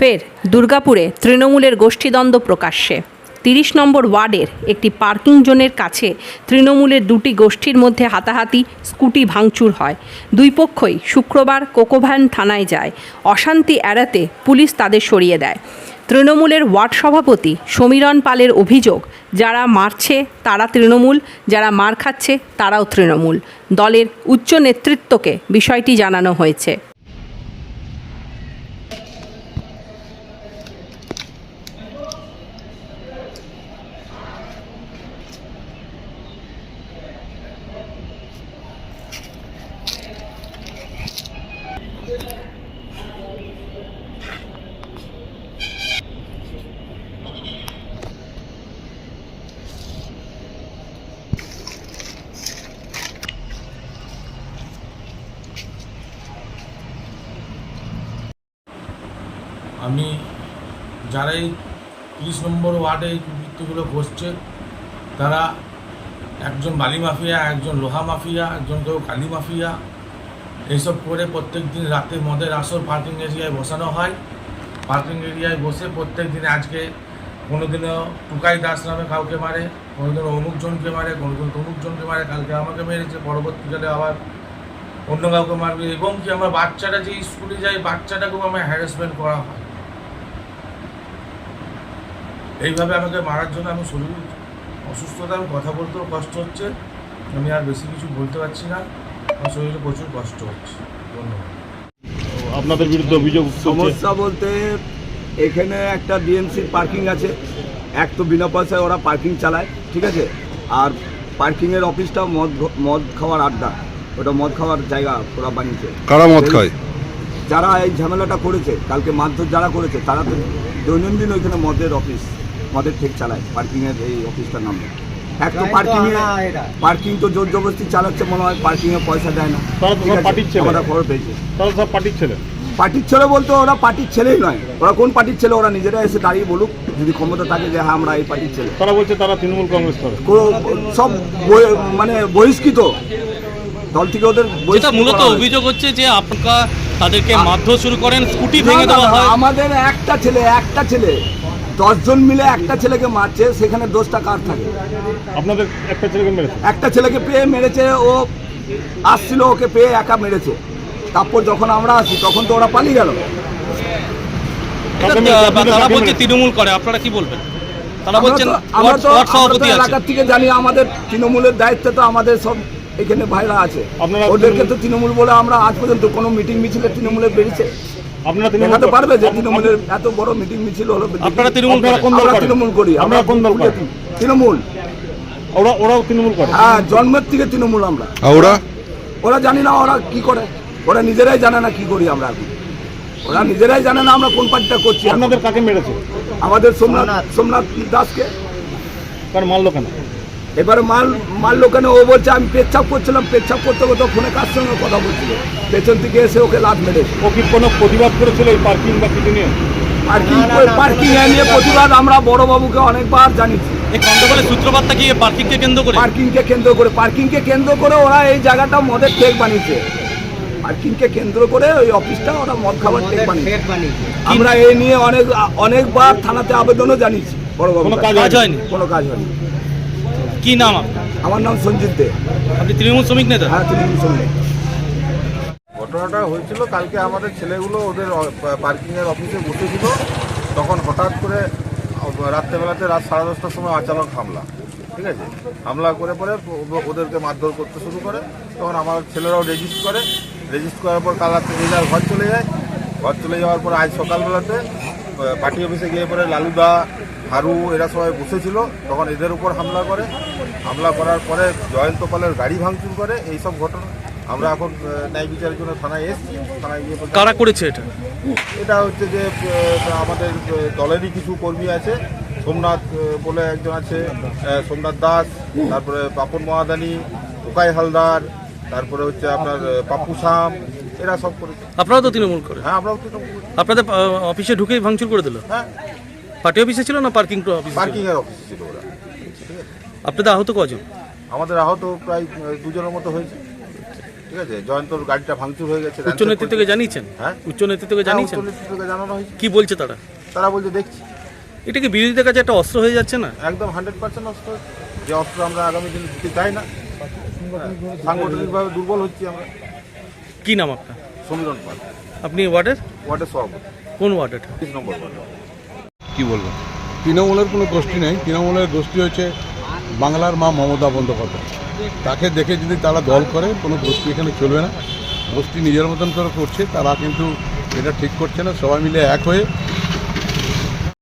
ফের দুর্গাপুরে তৃণমূলের গোষ্ঠীদ্বন্দ্ব প্রকাশ্যে। তিরিশ নম্বর ওয়ার্ডের একটি পার্কিং জোনের কাছে তৃণমূলের দুটি গোষ্ঠীর মধ্যে হাতাহাতি স্কুটি ভাঙচুর হয়। দুই পক্ষই শুক্রবার কোকোভ্যান থানায় যায়। অশান্তি এড়াতে পুলিশ তাদের সরিয়ে দেয়। তৃণমূলের ওয়ার্ড সভাপতি সমীরণ পালের অভিযোগ, যারা মারছে তারা তৃণমূল, যারা মার খাচ্ছে তারাও তৃণমূল। দলের উচ্চ নেতৃত্বকে বিষয়টি জানানো হয়েছে। আমি যারা এই তিরিশ নম্বর ওয়ার্ডে এই মৃত্যুগুলো ঘটছে তারা একজন বালি মাফিয়া, একজন লোহা মাফিয়া, একজন কেউ কালি মাফিয়া, এইসব করে প্রত্যেক দিন রাতে মদের আসর পার্কিং এরিয়ায় বসানো হয়। পার্কিং এরিয়ায় বসে প্রত্যেক দিন আজকে কোনো দিনও টুকাই দাস নামে কাউকে মারে কোনো দিন অমুক জনকে মারে কোনো দিন তমুক জনকে মারে, কালকে আমাকে মেরেছে পরবর্তীকালে আবার অন্য কাউকে মারবে, এবং কি আমার বাচ্চাটা যে স্কুলে যায়, বাচ্চাটাকেও আমার হ্যারাসমেন্ট করা হয়। এইভাবে আমাকে মারার জন্য আমি শরীর অসুস্থতা আমি কথা বলতেও কষ্ট হচ্ছে। আমি আর বেশি কিছু বলতে পারছি না। আমার শরীরে প্রচুর কষ্ট হচ্ছে। ধন্যবাদ। আপনাদের বিরুদ্ধে অভিযোগ সমস্যা বলতে এখানে একটা বিএমসির পার্কিং আছে। এক তো বিনা পয়সায় ওরা পার্কিং চালায় ঠিক আছে? আর পার্কিংয়ের অফিসটা মদ মদ খাওয়ার আড্ডা। ওটা মদ খাওয়ার জায়গা ওরা বানিয়েছে। কারা মদ খায়? যারা এই ঝামেলাটা করেছে কালকে মারধর যারা করেছে তারা তো দৈনন্দিন ওইখানে মদের অফিস মদের ঠেক চালায় পার্কিংয়ের এই অফিসটার নামে। এক তো পার্কিং পার্কিং তো জোর জবরদস্তি চালাচ্ছে মনে হয় পার্কিংয়ে পয়সা দেয় না। তারা তো ঠিক সব আছে? পার্টির ছেলে। আমরা খবর পেয়েছি। তারা সব পার্টির ছেলে। পার্টির ছেলে বলতে ওরা পার্টির ছেলেই নয় ওরা কোন পার্টির ছেলে ওরা নিজেরা এসে দাঁড়িয়ে বলুক যদি ক্ষমতা থাকে যে হ্যাঁ আমরা এই পার্টির ছেলে। তারা বলছে তারা তৃণমূল কংগ্রেস করে। সব বই- মানে বহিষ্কৃত। দল থেকে ওদের যেটা মূলত অভিযোগ হচ্ছে যে আপনারা তাদেরকে মারধর শুরু করেন স্কুটি ভেঙে দেওয়া হয়। আমাদের একটা ছেলে একটা ছেলে দশজন মিলে একটা ছেলেকে মারছে সেখানে দোষটা কার থাকে? আপনাদের একটা ছেলেকে মেরেছে? একটা ছেলেকে পেয়ে মেরেছে ও আসছিল ওকে পেয়ে একা মেরেছে। তারপর যখন আমরা আসি তখন তো ওরা পালিয়ে গেল। তারা বলছে তৃণমূল করে আপনারা কি বলবেন? তারা বলছেন আমরা তো ওয়ার্ড আমরা তো সভাপতি এলাকার থেকে জানি আমাদের তৃণমূলের দায়িত্ব তো আমাদের সব এখানে ভাইরা আছে। ওদেরকে তো তৃণমূল বলে আমরা আজ পর্যন্ত কোনো মিটিং মিছিলে তৃণমূলে বেরিয়েছে। আপনারা তৃণমূল দেখাতে পারবে যে তৃণমূলের এত বড় মিটিং মিছিল হলো আপনারা তৃণমূল কোন দল তৃণমূল করি আমরা কোন দল করেন? তৃণমূল। ওরা ওরাও তৃণমূল করে। হ্যাঁ জন্মের থেকে তৃণমূল আমরা। ওরা? ওরা জানি না ওরা কি করে। ওরা নিজেরাই জানে না কি করি আমরা ওরা নিজেরাই জানে না আমরা কোন পার্টিটা করছি আপনাদের কাকে মেরেছে? আমাদের সোমনাথ সোমনাথ। দাসকে। মারলো কেন? এবারে মাল মারলো কেন? ও বলছে আমি পেচ্ছাপ করছিলাম পেচ্ছাপ করতে করতে ফোনে কার সঙ্গে কথা বলছিল? পেছন থেকে এসে ওকে লাভ মেরেছে। ও কি কোনো প্রতিবাদ করেছিল এই পার্কিং বা কিছু নিয়ে? পার্কিং পার্কিং নিয়ে প্রতিবাদ আমরা বড়বাবুকে অনেকবার জানিয়েছি। এই গন্ডগোলের সূত্রপাতটা কি? পার্কিংকে কেন্দ্র করে? পার্কিংকে কেন্দ্র করে পার্কিংকে কেন্দ্র করে ওরা এই জায়গাটা মদের টেক বানিয়েছে। পার্কিংকে কেন্দ্র করে ওই অফিসটা ওরা মদ খাবার টেক বানিয়েছে। আমরা এই নিয়ে অনেক অনেকবার থানাতে আবেদনও জানিয়েছি বড়বাবু কোনো কাজ হয়নি? কোনো কাজ হয়নি। কি নাম আমার নাম সঞ্জিত দে। আপনি তৃণমূল শ্রমিক নেতা? হ্যাঁ তৃণমূল সঙ্গে ঘটনাটা হয়েছিল, কালকে আমাদের ছেলেগুলো ওদের পার্কিংয়ের অফিসে বসেছিল। তখন হঠাৎ করে রাত্রেবেলাতে রাত সাড়ে দশটার সময় আচানক হামলা, ঠিক আছে? হামলা করে পরে ওদেরকে মারধর করতে শুরু করে। তখন আমার ছেলেরাও রেজিস্ট করে। রেজিস্ট করার পর কাল রাত্রে যার ঘর চলে যায়, ঘর চলে যাওয়ার পর আজ সকালবেলাতে পার্টি অফিসে গিয়ে পরে লালুদা, হারু, এরা সবাই বসেছিল। তখন এদের উপর হামলা করে। হামলা করার পরে জয়ন্ত পালের গাড়ি ভাঙচুর করে। এইসব ঘটনা আমরা এখন ন্যায় বিচারের জন্য থানায় এসেছি। থানায় গিয়ে কারা করেছে এটা? এটা হচ্ছে যে আমাদের দলেরই কিছু কর্মী আছে। সোমনাথ বলে একজন আছে সোমনাথ দাস তারপরে পাপন মহাদানি ওকাই হালদার তারপরে হচ্ছে আপনার পাপ্পু শাম এরা সব করেছে। আপনারা তো তৃণমূল করে হ্যাঁ আমরাও তো করি। আপনাদের অফিসে ঢুকেই ভাঙচুর করে দিল? হ্যাঁ। পার্টি অফিসে ছিল না পার্কিং অফিসে? পার্কিং এর অফিস ছিল ওরা। আপনাদের আহত কজন? আমাদের আহত প্রায় দুজনের মতো হয়েছে। ঠিক আছে? জয়ন্তর গাড়িটা ভাঙচুর হয়ে গেছে উচ্চ নেতৃত্বকে জানিয়েছেন? হ্যাঁ? উচ্চ নেতৃত্বকে জানিয়েছেন? হ্যাঁ, উচ্চ নেতৃত্বকে জানানো হয়েছে। কি বলছে তারা? তারা বলছে দেখছি। এটা কি বিরোধীদের কাছে একটা অস্ত্র হয়ে যাচ্ছে না? একদম হান্ড্রেড পার্সেন্ট অস্ত্র। যে অস্ত্র আমরা আগামী দিনে দিতে চাই না। সাংগঠনিকভাবে দুর্বল হচ্ছি আমরা। কি নাম আপনার? সমীরণ পাল। আপনি ওয়ার্ডের? ওয়ার্ডের সভাপতি। কোন ওয়ার্ডের তিরিশ নম্বর ওয়ার্ড। কি বলব? তৃণমূলের কোনো গোষ্ঠী নেই। তৃণমূলের গোষ্ঠী হচ্ছে বাংলার মা মমতা বন্দ্যোপাধ্যায়। তাকে দেখে যদি তারা দল করে, কোনো গোষ্ঠী এখানে চলবে না। গোষ্ঠী নিজের মতন করে করছে, তারা কিন্তু এটা ঠিক করছে না। সবাই মিলে এক হয়ে